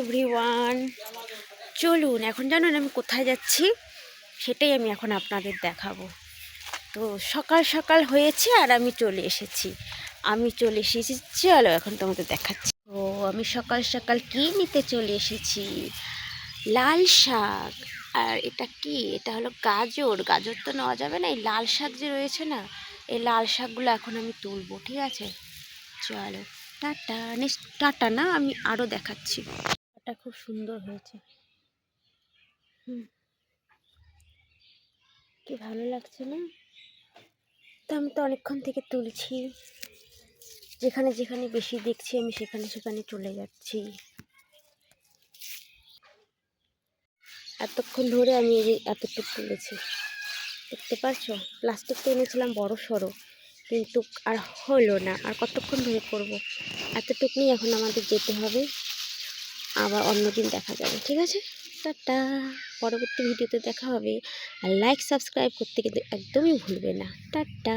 Everyone. চলুন, এখন জানুন আমি কোথায় যাচ্ছি? সেটাই আমি এখন আপনাদের দেখাবো। তো সকাল সকাল হয়েছে আর আমি চলে এসেছি। আমি চলে এসেছি, চলো এখন তোমাদের দেখাচ্ছি। ও আমি সকাল সকাল কি নিতে চলে এসেছি? লাল শাক। আর এটা কি? এটা হলো গাজর। গাজর তো নেওয়া যাবে না, এই লাল শাক যে রয়েছে না, এই লাল শাকগুলো এখন আমি তুলবো, ঠিক আছে? চলো, টাটা নেক্সট টাটা না, আমি আরও দেখাচ্ছি। এটা খুব সুন্দর হয়েছে। হুম। কি ভালো লাগছে না? তো আমি তো অনেকক্ষণ থেকে তুলছি। যেখানে যেখানে বেশি দেখছি, আমি সেখানে সেখানে চলে যাচ্ছি। এতক্ষণ ধরে আমি এই এতটুকু তুলেছি। দেখতে পারছ? প্লাস্টিকটা এনেছিলাম বড় সড়ো, কিন্তু আর হলো না। আর কতক্ষণ ধরে করব? এতটুকু নিয়ে এখন আমাদের যেতে হবে। আবার অন্য দিন দেখা যাবে, ঠিক আছে? টাটা! পরবর্তী ভিডিওতে দেখা হবে। আর লাইক সাবস্ক্রাইব করতে কিন্তু একদমই ভুলবে না। টাটা!